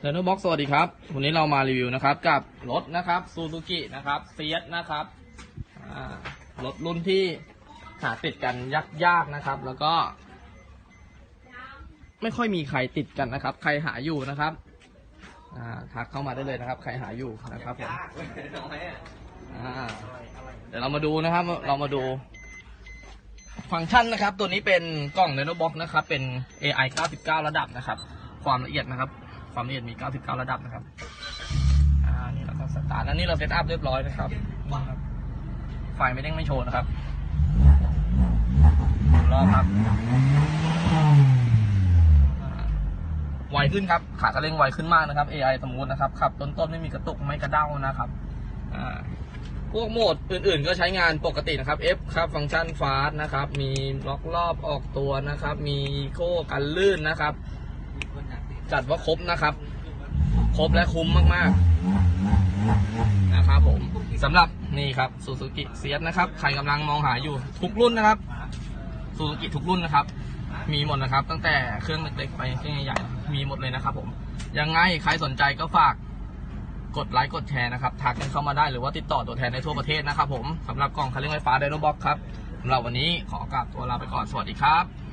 เดนโนบ็อกสวัสดีครับ วันนี้เรามารีวิวนะครับ กับรถนะครับซูซูกินะครับเฟียสนะครับรถรุ่นที่หาติดกันยากๆนะครับ แล้วก็ ไม่ค่อยมีใครติดกันนะครับ ใครหาอยู่นะครับอ่าทักเข้ามาได้เลยนะครับ ใครหาอยู่นะครับผมเดี๋ยวเรามาดูนะครับ เรามาดูฟังก์ชันนะครับ ตัวนี้เป็นกล่อง Nano Box นะครับ เป็น AI 99 ระดับนะครับ ความละเอียดนะครับ ความละเอียดมี 99 ระดับนะครับ อ่า นี่เราก็สตาร์ทแล้วนี่เราเซตอัพเรียบร้อยนะครับนี่ครับไฟไม่เด้งไม่โชว์นะครับรอครับ ไวขึ้นครับ ขากระเร่งไวขึ้นมากนะครับ AI สมูทนะครับ ขับต้นๆไม่มีกระตุกไม่กระเด้านะครับ อ่าพวกโหมดอื่นๆ ก็ใช้งานปกตินะครับ F ครับ ฟังก์ชันฟาสนะครับ มีล็อกรอบออกตัวนะครับ มีโค้กันลื่นนะครับ จัดว่าครบนะครับ ครบและคุ้มมากๆนะครับผมสำหรับนี่ครับซูซูกิเซียสนะครับใครกำลังมองหาอยู่ทุกรุ่นนะครับซูซูกิทุกรุ่นนะครับ มีหมดนะครับ ตั้งแต่เครื่องเล็กๆไปเครื่องใหญ่ๆมีหมดเลยนะครับ ผมยังไงใครสนใจก็ฝากกดไลค์กดแชร์นะครับทักกันเข้ามาได้หรือว่าติดต่อตัวแทนในทั่วประเทศนะครับผมสำหรับกล่องคันเร่งไฟฟ้าไดโนบ็อกครับสำหรับวันนี้ขอกราบตัวลาไปก่อนสวัสดีครับ